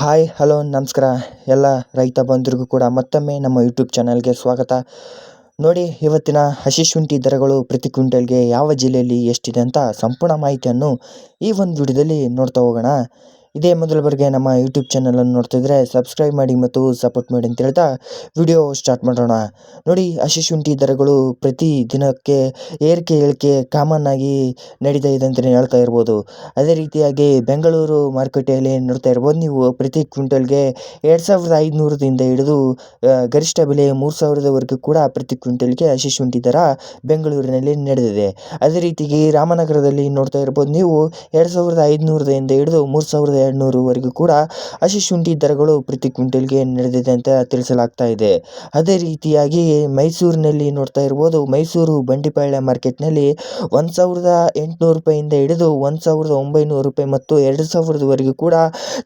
Hi, hello, ನಮಸ್ಕಾರ. ಎಲ್ಲ ರೈತ ಬಂಧುರಿಗೂ ಕೂಡ ಮತ್ತೊಮ್ಮೆ ನಮ್ಮ ಯೂಟ್ಯೂಬ್ ಚಾನಲ್ಗೆ ಸ್ವಾಗತ. ನೋಡಿ, ಇವತ್ತಿನ ಹಸಿ ಶುಂಠಿ ದರಗಳು ಪ್ರತಿ ಕ್ವಿಂಟಲ್ಗೆ ಯಾವ ಜಿಲ್ಲೆಯಲ್ಲಿ ಎಷ್ಟಿದೆ ಅಂತ ಸಂಪೂರ್ಣ ಮಾಹಿತಿಯನ್ನು ಈ ಒಂದು ವಿಡಿಯೋದಲ್ಲಿ ನೋಡ್ತಾ ಹೋಗೋಣ. ಇದೇ ಮೊದಲ ಬಾರಿಗೆ ನಮ್ಮ ಯೂಟ್ಯೂಬ್ ಚಾನಲನ್ನು ನೋಡ್ತಿದ್ರೆ ಸಬ್ಸ್ಕ್ರೈಬ್ ಮಾಡಿ ಮತ್ತು ಸಪೋರ್ಟ್ ಮಾಡಿ ಅಂತ ಹೇಳ್ತಾ ವಿಡಿಯೋ ಸ್ಟಾರ್ಟ್ ಮಾಡೋಣ. ನೋಡಿ ಹಸಿ ಶುಂಠಿ ದರಗಳು ಪ್ರತಿ ದಿನಕ್ಕೆ ಏರಿಕೆ ಇಳಿಕೆ ಕಾಮನ್ ಆಗಿ ನಡೀತಾ ಇದೆ ಅಂತಲೇ ಹೇಳ್ತಾ ಇರ್ಬೋದು. ಅದೇ ರೀತಿಯಾಗಿ ಬೆಂಗಳೂರು ಮಾರುಕಟ್ಟೆಯಲ್ಲಿ ನೋಡ್ತಾ ಇರ್ಬೋದು. ನೀವು ಪ್ರತಿ ಕ್ವಿಂಟಲ್ಗೆ ಎರಡು ಸಾವಿರದ ಐದುನೂರದಿಂದ ಹಿಡಿದು ಗರಿಷ್ಠ ಬೆಲೆ ಮೂರು ಸಾವಿರದವರೆಗೂ ಕೂಡ ಪ್ರತಿ ಕ್ವಿಂಟಲ್ಗೆ ಹಸಿ ಶುಂಠಿ ದರ ಬೆಂಗಳೂರಿನಲ್ಲಿ ನಡೆದಿದೆ. ಅದೇ ರೀತಿಯಾಗಿ ರಾಮನಗರದಲ್ಲಿ ನೋಡ್ತಾ ಇರ್ಬೋದು. ನೀವು ಎರಡು ಸಾವಿರದ ಐದುನೂರದಿಂದ ಹಿಡಿದು ಮೂರು ಸಾವಿರದ ಎರಡುನೂರವರೆಗೂ ಕೂಡ ಹಸಿ ಶುಂಠಿ ದರಗಳು ಪ್ರತಿ ಕ್ವಿಂಟಲ್ಗೆ ನಡೆದಿದೆ ಅಂತ ತಿಳಿಸಲಾಗ್ತಾ ಇದೆ. ಅದೇ ರೀತಿಯಾಗಿ ಮೈಸೂರಿನಲ್ಲಿ ನೋಡ್ತಾ ಇರ್ಬೋದು, ಮೈಸೂರು ಬಂಡಿಪಾಳ್ಯ ಮಾರ್ಕೆಟ್ನಲ್ಲಿ ಒಂದು ಸಾವಿರದ ಎಂಟುನೂರು ರೂಪಾಯಿಂದ ಹಿಡಿದು ಒಂದು ಸಾವಿರದ ಒಂಬೈನೂರು ರೂಪಾಯಿ ಮತ್ತು ಎರಡು ಸಾವಿರದವರೆಗೂ ಕೂಡ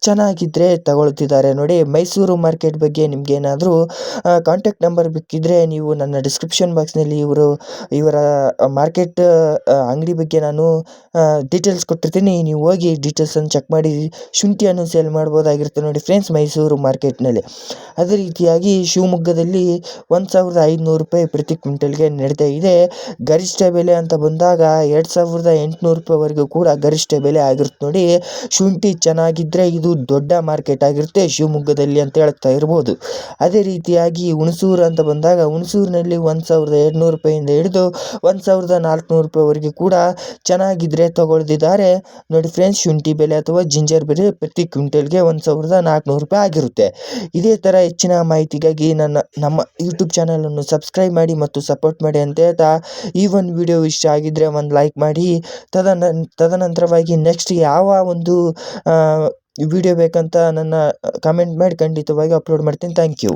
ಚೆನ್ನಾಗಿದ್ದರೆ ತಗೊಳ್ತಿದ್ದಾರೆ. ನೋಡಿ, ಮೈಸೂರು ಮಾರ್ಕೆಟ್ ಬಗ್ಗೆ ನಿಮ್ಗೆ ಏನಾದರೂ ಕಾಂಟ್ಯಾಕ್ಟ್ ನಂಬರ್ ಬೇಕಿದ್ದರೆ ನೀವು ನನ್ನ ಡಿಸ್ಕ್ರಿಪ್ಷನ್ ಬಾಕ್ಸ್ನಲ್ಲಿ ಇವರು, ಇವರ ಮಾರ್ಕೆಟ್ ಅಂಗಡಿ ಬಗ್ಗೆ ನಾನು ಡೀಟೇಲ್ಸ್ ಕೊಟ್ಟಿರ್ತೀನಿ. ನೀವು ಹೋಗಿ ಡೀಟೇಲ್ಸನ್ನು ಚೆಕ್ ಮಾಡಿ ಶುಂಠಿಯನ್ನು ಸೇಲ್ ಮಾಡ್ಬೋದಾಗಿರುತ್ತೆ ನೋಡಿ ಫ್ರೆಂಡ್ಸ್ ಮೈಸೂರು ಮಾರ್ಕೆಟ್ನಲ್ಲಿ ಅದೇ ರೀತಿಯಾಗಿ ಶಿವಮೊಗ್ಗದಲ್ಲಿ ಒಂದು ಸಾವಿರದ ಐದುನೂರು ರೂಪಾಯಿ ಪ್ರತಿ ಕ್ವಿಂಟಲ್ಗೆ ನಡೀತಾ ಇದೆ. ಗರಿಷ್ಠ ಬೆಲೆ ಅಂತ ಬಂದಾಗ ಎರಡು ಸಾವಿರದ ಎಂಟುನೂರು ರೂಪಾಯಿವರೆಗೂ ಕೂಡ ಗರಿಷ್ಠ ಬೆಲೆ ಆಗಿರುತ್ತೆ ನೋಡಿ. ಶುಂಠಿ ಚೆನ್ನಾಗಿದ್ದರೆ ಇದು ದೊಡ್ಡ ಮಾರ್ಕೆಟ್ ಆಗಿರುತ್ತೆ ಶಿವಮೊಗ್ಗದಲ್ಲಿ ಅಂತ ಹೇಳ್ತಾ ಇರ್ಬೋದು. ಅದೇ ರೀತಿಯಾಗಿ ಹುಣಸೂರು ಅಂತ ಬಂದಾಗ ಹುಣಸೂರಿನಲ್ಲಿ ಒಂದು ಸಾವಿರದ ಎರಡುನೂರು ರೂಪಾಯಿಂದ ಹಿಡಿದು ಒಂದು ಸಾವಿರದ ನಾಲ್ಕುನೂರು ರೂಪಾಯಿವರೆಗೂ ಕೂಡ ಚೆನ್ನಾಗಿದ್ದರೆ ತಗೊಳ್ದಿದ್ದಾರೆ. ನೋಡಿ ಫ್ರೆಂಡ್ಸ್ ಶುಂಠಿ ಬೆಲೆ ಅಥವಾ ಜಿಂಜರ್ ಬೆಲೆ ಪ್ರತಿ ಕ್ವಿಂಟಲ್ಗೆ ಒಂದು ಸಾವಿರದ ನಾಲ್ಕುನೂರು ರೂಪಾಯಿ ಆಗಿರುತ್ತೆ. ಇದೇ ಥರ ಹೆಚ್ಚಿನ ಮಾಹಿತಿಗಾಗಿ ನನ್ನ, ನಮ್ಮ ಯೂಟ್ಯೂಬ್ ಚಾನಲನ್ನು ಸಬ್ಸ್ಕ್ರೈಬ್ ಮಾಡಿ ಮತ್ತು ಸಪೋರ್ಟ್ ಮಾಡಿ ಅಂತ ಹೇಳ್ತಾ ಈ ಒಂದು ವಿಡಿಯೋ ಇಷ್ಟ ಆಗಿದ್ದರೆ ಒಂದು ಲೈಕ್ ಮಾಡಿ. ತದನ, ತದನಂತರವಾಗಿ ನೆಕ್ಸ್ಟ್ ಯಾವ ಒಂದು ವಿಡಿಯೋ ಬೇಕಂತ ನನ್ನ ಕಮೆಂಟ್ ಮಾಡಿ ಖಂಡಿತವಾಗಿ ಅಪ್ಲೋಡ್ ಮಾಡ್ತೀನಿ. Thank you